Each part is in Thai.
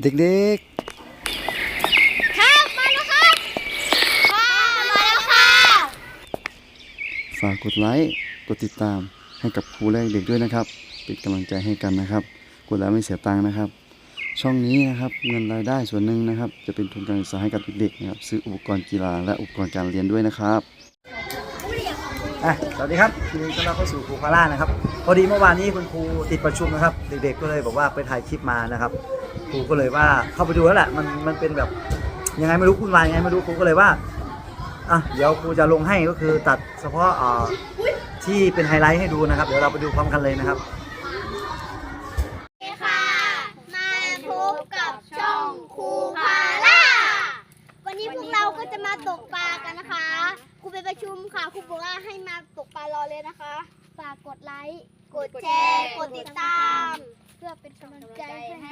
เด็กครับมาแล้วครับค่ะมาแล้วค่ะๆฝากกดไลค์ กดติดตามให้กับครูและเด็กด้วยนะครับ เป็นกำลังใจให้กันนะครับ กดแล้วไม่เสียตังค์นะครับ ช่องนี้นะครับ เงินรายได้ส่วนหนึ่งนะครับ จะเป็นทุนการศึกษาให้กับเด็กๆนะครับ ซื้ออุปกรณ์กีฬาและอุปกรณ์การเรียนด้วยนะครับอะสวัสดีครับยินดีต้อนรับเข้าสู่ครูพาร่านะครับ พอดีเมื่อวานนี้คุณครูติดประชุมนะครับ เด็กๆก็เลยบอกว่าไปถ่ายคลิปมานะครับ ครูก็เลยว่าเข้าไปดูแล้วแหละมันมันเป็นแบบยังไงไม่รู้คุณวายยังไงไม่รู้ครูก็เลยว่าอะเดี๋ยวครูจะลงให้ก็คือตัดเฉพาะเอ่อที่เป็นไฮไลท์ให้ดูนะครับ เดี๋ยวเราไปดูพร้อมกันเลยนะครับ ค่ะ มาพบกับช่องครูพาล่า วันนี้พวกเราก็จะมาตกปลากันนะคะ ครูไปประชุมค่ะ ครูบอกว่าให้มาตกปลารอเลยนะคะ ฝากกดไลค์ กดแชร์ กดติดตาม เพื่อเป็นกำลังใจให้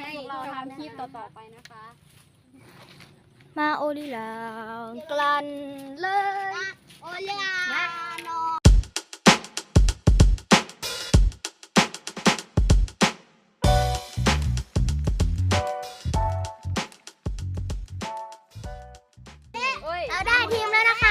าทำคลิปต่อๆไปนะคะ มาโอลิลากลันเลย โอลิลานอเราได้ทีมแล้วนะคะ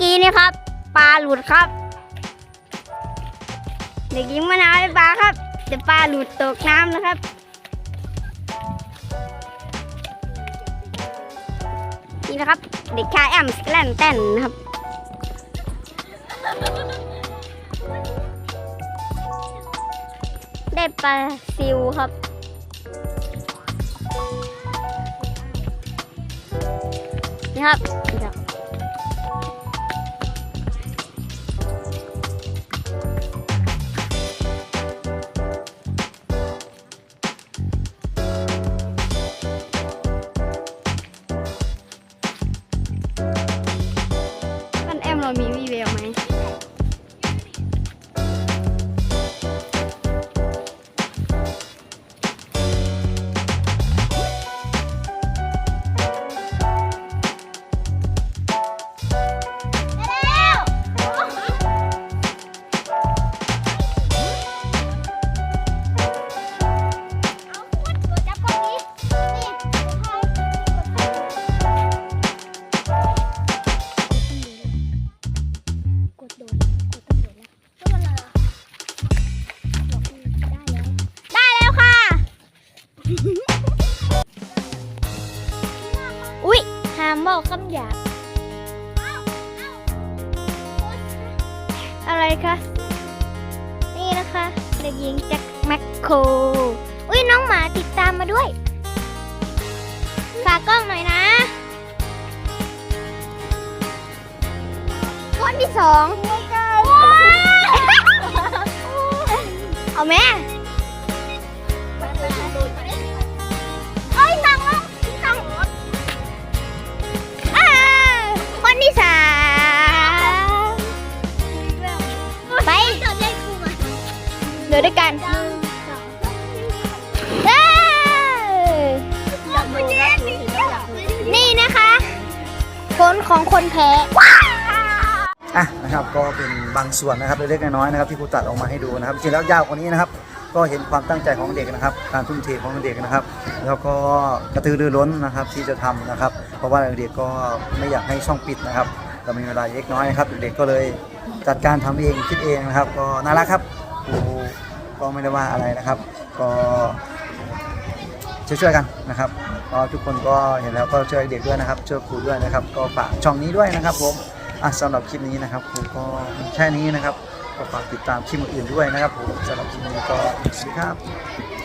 กี้นี่ครับปลาหลุดครับ เด็กหญิงมะนาวได้ปลาครับแต่ปลาหลุดตกน้ำนะครับนี่นะครับ เด็กชายแอมสแลนเต้นนะครับได้ปลาซิวครับนี่ครับ ไหม หามบอกคำหยาบอะไรคะ นี่นะคะ เด็กหญิงแจ็คแมคโครอุ้ยน้องหมาติดตามมาด้วย ฝากกล้องหน่อยนะ คนที่สองว้ายเอาแม่ ดี๋ยวด้วยกันเอ้ยนี่นะคะผลของคนแพ้ อะนะครับก็เป็นบางส่วนนะครับเล็กๆน้อยๆนะครับที่ครูตัดออกมาให้ดูนะครับจริงๆแล้วยาวกว่านี้นะครับ ก็เห็นความตั้งใจของเด็กนะครับ การทุ่มเทของเด็กนะครับ แล้วก็กระตือรือร้นนะครับที่จะทำนะครับ เพราะว่าเด็กๆก็ไม่อยากให้ช่องปิดนะครับเรามีเวลาเล็กน้อยนะครับเด็กๆก็เลยจัดการทำเองคิดเองนะครับ ก็น่ารักครับครู ก็ไม่ได้ว่าอะไรนะครับ ก็ช่วยๆกันนะครับก็ทุกคนก็เห็นแล้วก็ช่วยเด็กด้วยนะครับช่วยครูด้วยนะครับ ก็ฝากช่องนี้ด้วยนะครับผมอะสำหรับคลิปนี้นะครับครูก็แค่นี้นะครับก็ฝากติดตามคลิปอื่นๆด้วยนะครับผมสำหรับคลิปนี้ก็สวัสดีครับ